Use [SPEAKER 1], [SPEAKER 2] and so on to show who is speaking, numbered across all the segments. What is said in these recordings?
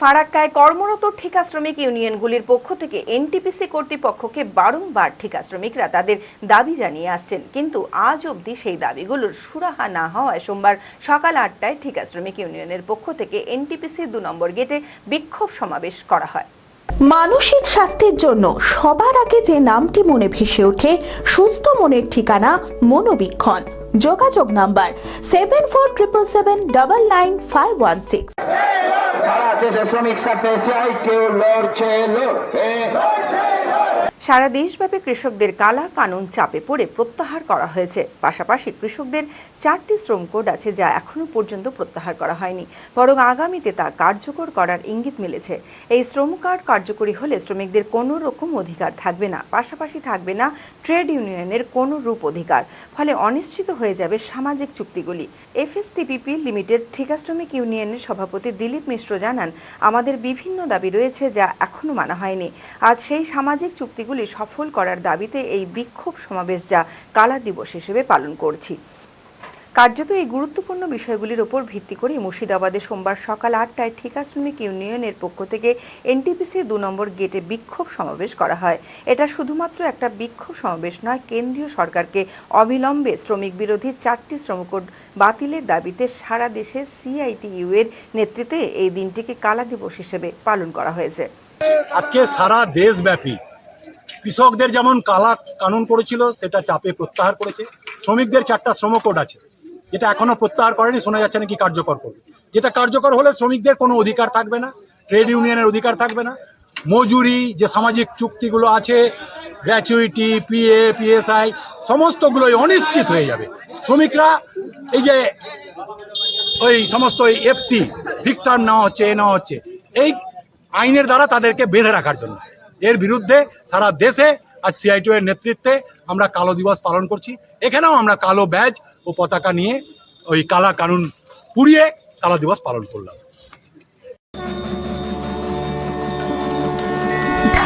[SPEAKER 1] ফারাক্কায় কর্মরত ঠিকা শ্রমিক ইউনিয়নগুলির পক্ষ থেকে এনটিপিসি কর্তৃপক্ষকে বারংবার ঠিকা শ্রমিকরা তাদের দাবি জানিয়ে আসছেন। কিন্তু আজ অবধি সেই দাবিগুলোর সুরাহা না হওয়ায় সোমবার সকাল আটটায় ঠিকা শ্রমিক ইউনিয়নের পক্ষ থেকে এনটিপিসি দু নম্বর গেটে বিক্ষোভ সমাবেশ করা হয়।
[SPEAKER 2] মানসিক স্বাস্থ্যের জন্য সবার আগে যে নামটি মনে ভেসে ওঠে, সুস্থ মনের ঠিকানা মনোবীক্ষণ। যোগাযোগ number seven four triple seven double nine five one six
[SPEAKER 3] Exacte, se som exactes, que olor, che, olor, eh.
[SPEAKER 1] সারা দেশব্যাপী কৃষকদের কালা কানুন চাপে পড়ে প্রত্যাহার করা হয়েছে। পাশাপাশি কৃষকদের চারটি শ্রম কোড আছে যা এখনও পর্যন্ত প্রত্যাহার করা হয়নি। বরং আগামীতে তা কার্যকর করার ইঙ্গিত মিলেছে। এই শ্রম কার্ড কার্যকরী হলে শ্রমিকদের কোনো রকম অধিকার থাকবে না। পাশাপাশি থাকবে না ট্রেড ইউনিয়নের কোনো রূপ অধিকার। ফলে অনিশ্চিত হয়ে যাবে সামাজিক চুক্তিগুলি। এফএসটিপিপি লিমিটেড ঠিকা শ্রমিক ইউনিয়নের সভাপতি দিলীপ মিশ্র জানান, আমাদের বিভিন্ন দাবি রয়েছে যা এখনও মানা হয়নি। আজ সেই সামাজিক চুক্তিগুলি সফল করার দাবিতে এই বিক্ষোভ সমাবেশ যা কালা দিবস হিসেবে পালন করছি। কার্যত এই গুরুত্বপূর্ণ বিষয়গুলির ওপর ভিত্তি করে মুর্শিদাবাদে সোমবার সকাল আটটায় ঠিকা শ্রমিক ইউনিয়নের পক্ষ থেকে এনটিপিসি দু নম্বর গেটে বিক্ষোভ সমাবেশ করা হয়। এটা শুধুমাত্র একটা বিক্ষোভ সমাবেশ নয়, কেন্দ্রীয় সরকারকে অবিলম্বে শ্রমিক বিরোধী চারটি শ্রমকোড বাতিলের দাবিতে সারা দেশে সিআইটিইউ এর নেতৃত্বে এই দিনটিকে কালা দিবস হিসেবে পালন করা হয়েছে।
[SPEAKER 4] আজকে সারা দেশব্যাপী কৃষকদের যেমন কালা কানুন করেছিল সেটা চাপে প্রত্যাহার করেছে। শ্রমিকদের চারটা শ্রম কোড আছে, যেটা এখনও প্রত্যাহার করেনি, শোনা যাচ্ছে নাকি কার্যকর করবে। যেটা কার্যকর হলে শ্রমিকদের কোনো অধিকার থাকবে না, ট্রেড ইউনিয়নের অধিকার থাকবে না। মজুরি, যে সামাজিক চুক্তিগুলো আছে, গ্র্যাচুইটি, পিএ, পিএসআই, সমস্তগুলোই অনিশ্চিত হয়ে যাবে। শ্রমিকরা এই যে ওই সমস্ত ওই এফটি ফিক্স টার্ম নেওয়া হচ্ছে, এ নেওয়া হচ্ছে, এই আইনের দ্বারা তাদেরকে বেঁধে রাখার জন্য। এর বিরুদ্ধে সারা দেশে আজ সিআইটিউ এর নেতৃত্বে আমরা কালো দিবস পালন করছি। এখানেও আমরা কালো ব্যাজ ও পতাকা নিয়ে ওই কালা কানুন পুড়িয়ে কালো দিবস পালন করলাম।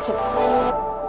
[SPEAKER 2] to.